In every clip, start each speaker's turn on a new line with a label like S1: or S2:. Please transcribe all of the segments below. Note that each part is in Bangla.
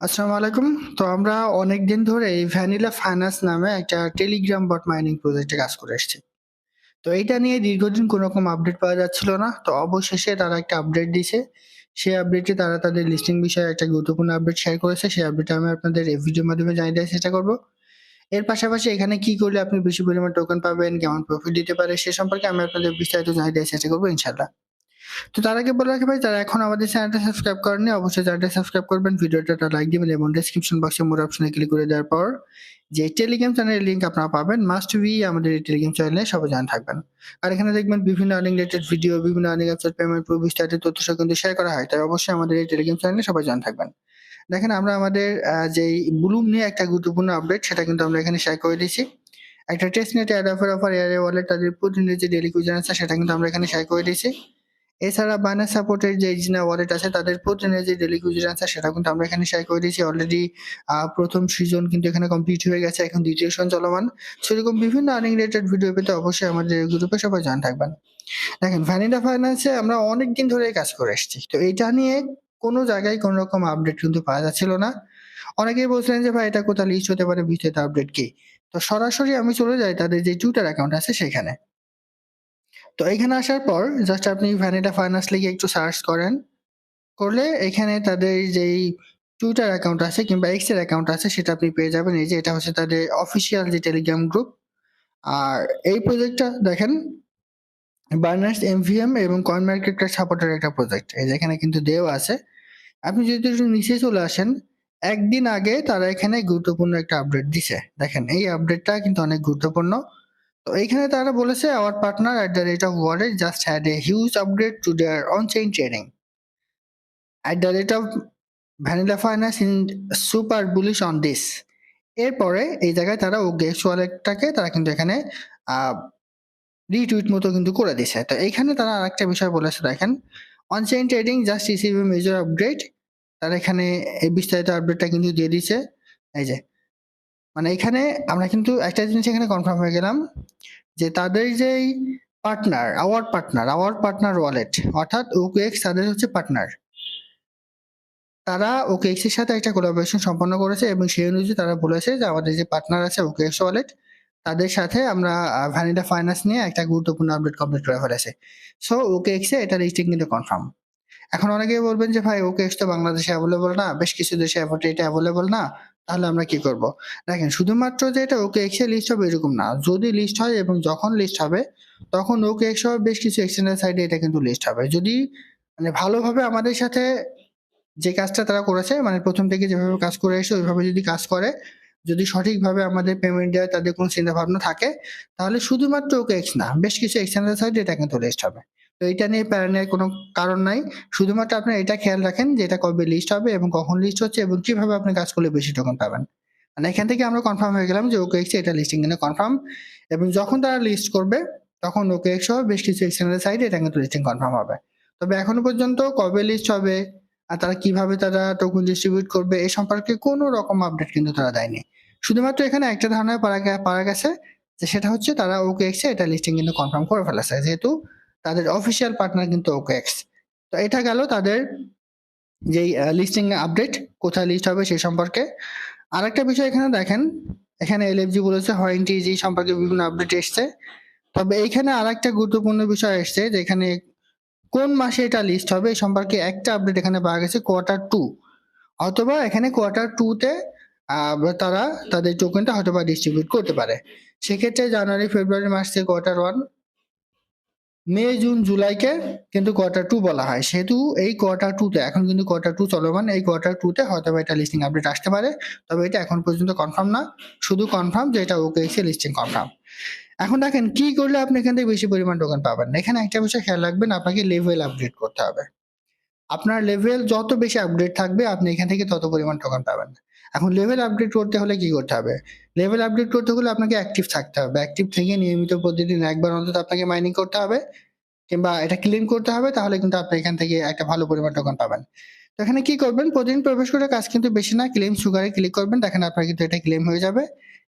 S1: আসসালামু আলাইকুম। তো আমরা অনেকদিন ধরে এই ভ্যানিলা ফাইন্যান্স নামে একটা টেলিগ্রাম বট মাইনিং প্রজেক্টে কাজ করে আসছি। তো এইটা নিয়ে দীর্ঘদিন কোনো রকম আপডেট পাওয়া যাচ্ছিল না। তো অবশেষে তারা একটা আপডেট দিছে। সেই আপডেটে তারা তাদের লিস্টিং বিষয়ে একটা গুরুত্বপূর্ণ আপডেট শেয়ার করেছে। সেই আপডেটটা আমি আপনাদের এই মাধ্যমে জানিয়ে দেওয়ার চেষ্টা করব। এর পাশাপাশি এখানে কি করলে আপনি বেশি পরিমাণ টোকেন পাবেন, কেমন প্রফিট দিতে পারে সে সম্পর্কে আমি আপনাদের বিস্তারিত জানিয়ে দেওয়ার চেষ্টা করব ইনশাআল্লাহ। তো তার আগে বলে রাখি ভাই, যারা এখন আমাদের চ্যানেলটা সাবস্ক্রাইব করেননি, অবশ্যই চ্যানেলটা সাবস্ক্রাইব করবেন। ভিডিওটা লাইক দিবেন এবং ডেসক্রিপশন বক্সে মোর অপশনে ক্লিক করে দেওয়ার পর যে টেলিগ্রাম চ্যানেলের লিঙ্ক আপনারা পাবেন মাস্ট বি আমাদের এই টেলিগ্রাম চ্যানেলে সবাই জানা থাকবেন। আর এখানে দেখবেন বিভিন্ন আর্নিং রিলেটেড ভিডিও বিভিন্ন আর্নিং অ্যাপসের পেমেন্ট প্রুফ বিস্তারিত তথ্য সব কিন্তু শেয়ার করা হয়, তাই অবশ্যই আমাদের এই টেলিগ্রাম চ্যানেলে সবাই জানা থাকবেন। দেখেন আমরা আমাদের যে ব্লুম নিয়ে একটা গুরুত্বপূর্ণ আপডেট সেটা কিন্তু আমরা এখানে শেয়ার করে দিয়েছি। একটা test net ad offer offer air wallet তাদের প্রতিনিধি যে ডেলি কুইজন আছে, সেটা কিন্তু আমরা এখানে শেয়ার করে দিয়েছি। এছাড়া বাইনান্স সাপোর্টের যে ইজিনা ওয়ালেট আছে, তাদের প্রতিদিনের যে ডেলি কুইজন আছে, সেটা কিন্তু আমরা এখানে শেয়ার করে দিয়েছি অলরেডি প্রথম সিজন কিন্তু এখানে কমপ্লিট হয়ে গেছে, এখন দ্বিতীয় সিজন চলমান। সেরকম বিভিন্ন আর্নিং রিলেটেড ভিডিও পেতে অবশ্যই আমাদের গ্রুপে সবাই জান থাকবেন। দেখেন ভ্যানিলা ফাইন্যান্সে আমরা অনেক দিন ধরে কাজ করে এসেছি। তো এটা নিয়ে কোনো জায়গায় কোনো রকম আপডেট কিন্তু পাওয়া যাচ্ছিল না। অনেকেই বলছিলেন যে, ভাই, এটা কোথাও লিস্ট হতে পারে, বিস্তারিত আপডেট কি? তো সরাসরি আমি চলে যাই, তাদের যে টুইটার অ্যাকাউন্ট আছে সেখানে। তো এখানে আসার পর জাস্ট আপনি ভ্যানিলা ফাইন্যান্স লিখে একটু সার্চ করেন। করলে এখানে তাদের যেই টুইটার অ্যাকাউন্ট আছে কিংবা এক্সের অ্যাকাউন্ট আছে সেটা আপনি পেয়ে যাবেন। এই যে এটা হচ্ছে তাদের অফিসিয়াল যে টেলিগ্রাম গ্রুপ আর এই প্রজেক্টটা দেখেন বার্নার্স এমভিএম এবং কয়েন মার্কেটটা সাপোর্টের একটা প্রজেক্ট এই যে এখানে কিন্তু দেও আছে। আপনি যদি একটু নিচে চলে আসেন, একদিন আগে তারা এখানে গুরুত্বপূর্ণ একটা আপডেট দিছে। দেখেন, এই আপডেটটা কিন্তু অনেক গুরুত্বপূর্ণ। তো এইখানে তারা বলেছে our partner at the rate of wallet just had a huge upgrade to their on chain trading at the rate of vanilla finance in super bullish on this এরপরে এই জায়গায় তারা ও গেস্ট ওয়ালেটটাকে তারা কিন্তু এখানে রিটুইট মতো কিন্তু করে দিছে তো এইখানে তারা আরেকটা বিষয় বলেছে, দেখেন on chain trading just receive major update তারা এখানে এই বিস্তারিত আপডেটটা কিন্তু দিয়ে দিছে এই যে মানে এখানে আমরা কিন্তু একটা জিনিস এখানে কনফার্ম হয়ে গেলাম যে তাদের যেই partner our partner our partner wallet অর্থাৎ ওকেএক্স তাদের হচ্ছে পার্টনার তারা ওকেএক্স এর সাথে একটা কোলাবোরেশন সম্পন্ন করেছে এবং সেই অনুযায়ী তারা বলেছে যে আমাদের যে পার্টনার আছে ওকেএক্স ওয়ালেট তাদের সাথে আমরা ভ্যানিলা ফাইন্যান্স নিয়ে একটা গুরুত্বপূর্ণ আপডেট কমপ্লিট করে ফেলেছে। সো ওকেএক্স এ এটা লিস্টিং কিন্তু কনফার্ম এখন অনেকেই বলবেন যে ভাই ওকেএক্স তো বাংলাদেশে অ্যাভেলেবল না, বেশ কিছু দেশে এটা অ্যাভেলেবল না। তাহলে আমরা কি করব? দেখেন, শুধুমাত্র যে এটা ওকে এক্সে লিস্ট হবে এরকম না। যদি লিস্ট হয় এবং যখন লিস্ট হবে, তখন ওকে এক্স হবে বেশ কিছু এক্সটেন্ডার সাইডে এটা কিন্তু লিস্ট হবে। যদি মানে ভালোভাবে আমাদের সাথে যে কাজটা তারা করেছে মানে প্রথম থেকে যেভাবে কাজ করে এসে ওইভাবে যদি কাজ করে, যদি সঠিকভাবে আমাদের পেমেন্ট দেওয়ার তাদের কোনো চিন্তা ভাবনা থাকে, তাহলে শুধুমাত্র ওকে এক্স না, বেশ কিছু এক্সটেন্ডার সাইডে এটা কিন্তু লিস্ট হবে। তো এটা নিয়ে প্যারা নেওয়ার কোনো কারণ নাই। শুধুমাত্র আপনি এটা খেয়াল রাখেন যে এটা কবে লিস্ট হবে এবং কখন লিস্ট হচ্ছে এবং কীভাবে আপনি কাজ করলে বেশি টোকন পাবেন। মানে এখান থেকে আমরা কনফার্ম হয়ে গেলাম যে ওকে এক্স এটা লিস্টিং কিন্তু কনফার্ম এবং যখন তারা লিস্ট করবে, তখন ওকে এক্স হবে বেশ কিছু এক্সটেন্ডার সাইডে এটা কিন্তু লিস্টিং কনফার্ম হবে। তবে এখনও পর্যন্ত কবে লিস্ট হবে আর তারা কীভাবে তারা টোকন ডিস্ট্রিবিউট করবে এই সম্পর্কে কোনো রকম আপডেট কিন্তু তারা দেয়নি। শুধুমাত্র এখানে একটা ধারণা পারা পারা গেছে যে সেটা হচ্ছে তারা ওকে এক্সে এটা লিস্টিং কিন্তু কনফার্ম করে ফেলেছে। যেহেতু তাদের অফিসিয়াল পার্টনার কিন্তু ওকে এক্স তো এটা গেল তাদের যেই লিস্টিং আপডেট কোথায় লিস্ট হবে সেই সম্পর্কে। আরেকটা বিষয় এখানে দেখেন, এখানে এলএফজি বলেছে হয়েন্টি জি সম্পর্কে বিভিন্ন আপডেট এসছে। তবে এইখানে আরেকটা গুরুত্বপূর্ণ বিষয় এসছে যেখানে কোন মাসে এটা লিস্ট হবে এই সম্পর্কে একটা আপডেট এখানে পাওয়া গেছে কোয়ার্টার টু অথবা এখানে কোয়ার্টার টুতে তারা তাদের টোকেনটা হয়তো বা ডিস্ট্রিবিউট করতে পারে। সেক্ষেত্রে জানুয়ারি, ফেব্রুয়ারি মাস থেকে কোয়ার্টার ওয়ান মে, জুন, জুলাইকে কিন্তু কোয়ার্টার টু বলা হয়। সেহেতু এই কোয়ার্টার টুতে এখন কিন্তু কোয়ার্টার টু চলমান, এই কোয়ার্টার টুতে হয়তো এটা লিস্টিং আপডেট আসতে পারে। তবে এটা এখন পর্যন্ত কনফার্ম না। শুধু কনফার্ম যে এটা ওকে এসে লিস্টিং কনফার্ম এখন দেখেন, কি করলে আপনি এখান থেকে বেশি পরিমাণ টোকেন পাবেন? এখানে একটা বিষয় খেয়াল রাখবেন, আপনাকে লেভেল আপডেট করতে হবে। আপনার লেভেল যত বেশি আপডেট থাকবে, আপনি এখান থেকে তত পরিমাণ টোকন পাবেন এখন লেভেল আপডেট করতে হলে কি করতে হবে? লেভেল আপডেট করতে হলে আপনাকে অ্যাক্টিভ থাকতে হবে। অ্যাক্টিভ থেকে নিয়মিত প্রতিদিন একবার অন্তত আপনাকে মাইনিং করতে হবে, কিংবা এটা ক্লেম করতে হবে, তাহলে কিন্তু আপনি এখান থেকে একটা ভালো পরিমাণ টোকেন পাবেন। তো এখানে কি করবেন? প্রতিদিন প্রবেশ করে কাজ কিন্তু বেশি না ক্লেম সুগারে ক্লিক করবেন, দেখেন আপনার কিন্তু এটা ক্লেম হয়ে যাবে।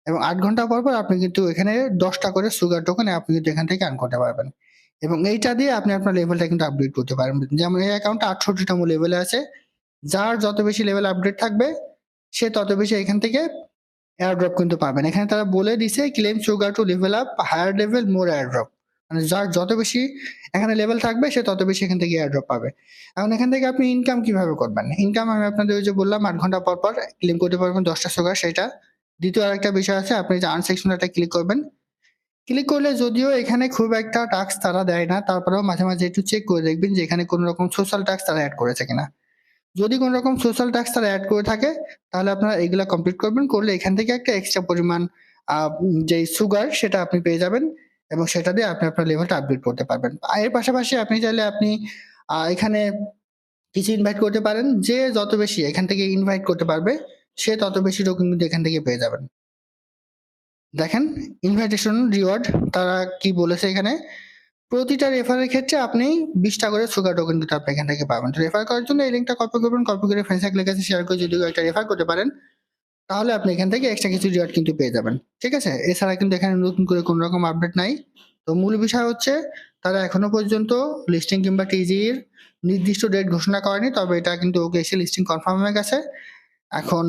S1: এবং আট ঘণ্টা পর পর আপনি কিন্তু এখানে দশটা করে সুগার টোকেন আপনি কিন্তু এখান থেকে আর্ন করতে পারবেন। এবং এইটা দিয়ে আপনি আপনার লেভেলটা কিন্তু আপডেট করতে পারবেন যেমন এই অ্যাকাউন্টটা আটষট্টিতম লেভেলে আছে, যার যত বেশি লেভেল আপডেট থাকবে, সে তত বেশি এখান থেকে এয়ারড্রপ কিন্তু পাবেন। এখানে তারা বলে দিছে claim sugar to level up higher level more airdrop মানে যার যত বেশি এখানে লেভেল থাকবে, সে তত বেশি এখান থেকে এয়ারড্রপ পাবে। এখন এখান থেকে আপনি ইনকাম কীভাবে করবেন? ইনকাম আমি আপনাদের ওই যে বললাম, আট ঘণ্টা পর পর ক্লেম করতে পারবেন, দশটা সুগার সেটা। দ্বিতীয় আরেকটা বিষয় আছে, আপনি যে আর্ন সেকশনটা ক্লিক করবেন ক্লিক করলে যদিও এখানে খুব একটা টাস্ক তারা দেয় না, তারপরেও মাঝে মাঝে একটু চেক করে দেখবেন যে এখানে কোনো রকম সোশ্যাল টাস্ক তারা অ্যাড করেছে কিনা। যদি কোনো রকম সোশ্যাল টাস্ক তারা অ্যাড করে থাকে, তাহলে আপনারা এগুলা কমপ্লিট করবেন, করলে এখান থেকে একটা এক্সট্রা পরিমাণ যে সুগার সেটা আপনি পেয়ে যাবেন এবং সেটা দিয়ে আপনি আপনার লেভেলটা আপডেট করতে পারবেন। এর পাশাপাশি আপনি চাইলে আপনি এখানে কিছু ইনভাইট করতে পারেন, যে যত বেশি এখান থেকে ইনভাইট করতে পারবে, সে তত বেশি টোকেন কিন্তু এখান থেকে পেয়ে যাবেন। দেখেন ইনভাইটেশন রিওয়ার্ড তারা কি বলেছে এখানে? প্রতিটা রেফারের ক্ষেত্রে আপনি বিশটা করে সুগার টোকেন কিন্তু আপনি এখান থেকে পাবেন। রেফার করার জন্য এই লিঙ্কটা কপি করবেন কপি করে ফ্রেন্ড সার্কেলের কাছে শেয়ার করে যদি একটা রেফার করতে পারেন, তাহলে আপনি এখান থেকে এক্সট্রা কিছু রিওয়ার্ড কিন্তু পেয়ে যাবেন। ঠিক আছে? এছাড়া কিন্তু এখানে নতুন করে কোনো রকম আপডেট নাই। তো মূল বিষয় হচ্ছে, তারা এখনও পর্যন্ত লিস্টিং কিংবা টিজির নির্দিষ্ট ডেট ঘোষণা করেনি, তবে এটা কিন্তু ওকে এসে লিস্টিং কনফার্ম হয়ে গেছে। এখন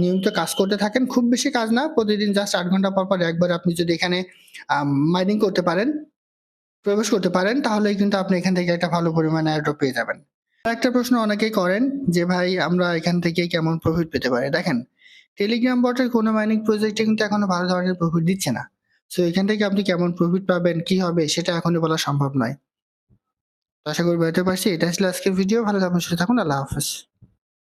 S1: নিয়মিত কাজ করতে থাকেন, খুব বেশি কাজ না, প্রতিদিন জাস্ট আট ঘণ্টা পর পর একবার আপনি যদি এখানে মাইনিং করতে পারেন, প্রবেশ করতে পারেন, তাহলেই কিন্তু আপনি এখান থেকে একটা ভালো পরিমাণে এয়ারড্রপ পেয়ে যাবেন। একটা প্রশ্ন অনেকেই করেন যে, ভাই, আমরা এখান থেকে কেমন প্রফিট পেতে পারি? দেখেন টেলিগ্রাম বটের কোনো মাইনিং প্রজেক্টে কিন্তু এখনও ভালো ধরনের প্রফিট দিচ্ছে না। সো এখান থেকে আপনি কেমন প্রফিট পাবেন, কি হবে, সেটা এখনই বলা সম্ভব নয়। আশা করি বেরোতে পারছি, এটা আসলে আজকের ভিডিও ভালো থাকুন, সুস্থ থাকুন, আল্লাহ হাফেজ।